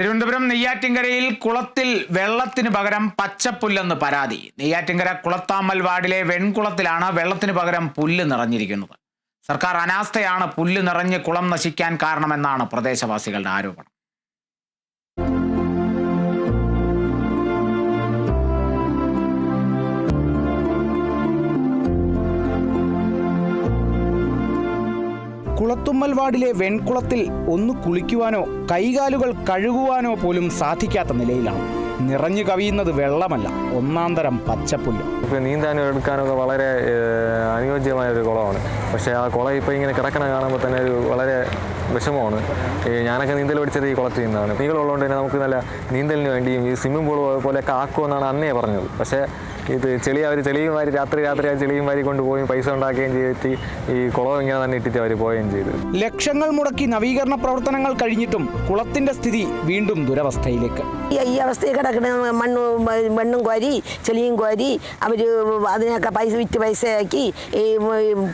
തിരുവനന്തപുരം നെയ്യാറ്റിൻകരയിൽ കുളത്തിൽ വെള്ളത്തിന് പകരം പച്ചപ്പുല്ലെന്ന് പരാതി. നെയ്യാറ്റിൻകര കുളത്താമൽ വാർഡിലെ വെൺകുളത്തിലാണ് വെള്ളത്തിന് പകരം പുല്ല് നിറഞ്ഞിരിക്കുന്നത്. സർക്കാർ അനാസ്ഥയാണ് പുല്ല് നിറഞ്ഞ് കുളം നശിക്കാൻ കാരണമെന്നാണ് പ്രദേശവാസികളുടെ ആരോപണം. കുളത്തുമ്മൽ വാർഡിലെ വെൺകുളത്തിൽ ഒന്ന് കുളിക്കുവാനോ കൈകാലുകൾ കഴുകുവാനോ പോലും സാധിക്കാത്ത നിലയിലാണ്. നിറഞ്ഞു കവിയുന്നത് വെള്ളമല്ല ഒന്നാം തരം പച്ചപ്പുല്ല്. ഇപ്പോൾ നീന്താനും എടുക്കാനൊക്കെ വളരെ അനുയോജ്യമായ ഒരു കുളമാണ്. പക്ഷേ ആ കുളം ഇപ്പോൾ ഇങ്ങനെ കിടക്കണ കാണുമ്പോൾ തന്നെ ഒരു വളരെ വിഷമമാണ്. ഞാനൊക്കെ നീന്തൽ പഠിച്ചത് ഈ കുളത്തിൽ നിന്നാണ്. നീകളുള്ളതുകൊണ്ട് തന്നെ നമുക്ക് നല്ല നീന്തലിന് വേണ്ടിയും ഈ സ്വിമ്മിംഗ് പൂൾ പോലെയൊക്കെ ആക്കുമെന്നാണ് അന്നേ പറഞ്ഞത്. പക്ഷേ ഇത് ചെളി അവർ ചെളിയും വാരി രാത്രി രാത്രി ആ ചെളിയും വാരി കൊണ്ടുപോയി പൈസ ഉണ്ടാക്കുകയും ചെയ്തിട്ട് ഈ കുളം ഇങ്ങനെ തന്നെ ഇട്ടിട്ട് അവർ പോവുകയും ചെയ്തു. ലക്ഷങ്ങൾ മുടക്കി നവീകരണ പ്രവർത്തനങ്ങൾ കഴിഞ്ഞിട്ടും കുളത്തിന്റെ സ്ഥിതി വീണ്ടും ദുരവസ്ഥയിലേക്ക്. ഈ അവസ്ഥയിൽ കിടക്കുന്ന മണ്ണ് മണ്ണും കോരി ചെളിയും കോരി അവർ അതിനൊക്കെ പൈസ വിറ്റ് പൈസയാക്കി ഈ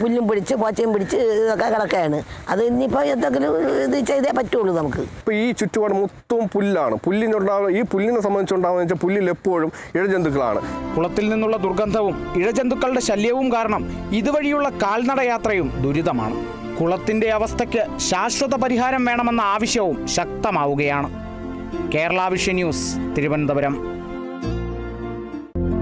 പുല്ലും പിടിച്ച് പോച്ചയും പിടിച്ച് ഇതൊക്കെ കിടക്കുകയാണ്. അത് ഇനിയിപ്പോൾ എന്തെങ്കിലും ഇത് ചെയ്തേ പറ്റുള്ളൂ നമുക്ക്. ഇപ്പോൾ ഈ ചുറ്റുപാട് മൊത്തം പുല്ലാണ്. പുല്ലിനുണ്ടാവുന്ന ഈ പുല്ലിനെ സംബന്ധിച്ചുണ്ടാവുന്ന വെച്ചാൽ പുല്ലിൽ എപ്പോഴും ഇഴജന്തുക്കളാണ്. കുളത്തിൽ നിന്നുള്ള ദുർഗന്ധവും ഇഴജന്തുക്കളുടെ ശല്യവും കാരണം ഇതുവഴിയുള്ള കാൽനടയാത്രയും ദുരിതമാണ്. കുളത്തിന്റെ അവസ്ഥയ്ക്ക് ശാശ്വത പരിഹാരം വേണമെന്ന ആവശ്യവും ശക്തമാവുകയാണ്. Kerala Vision News Thiruvananthapuram.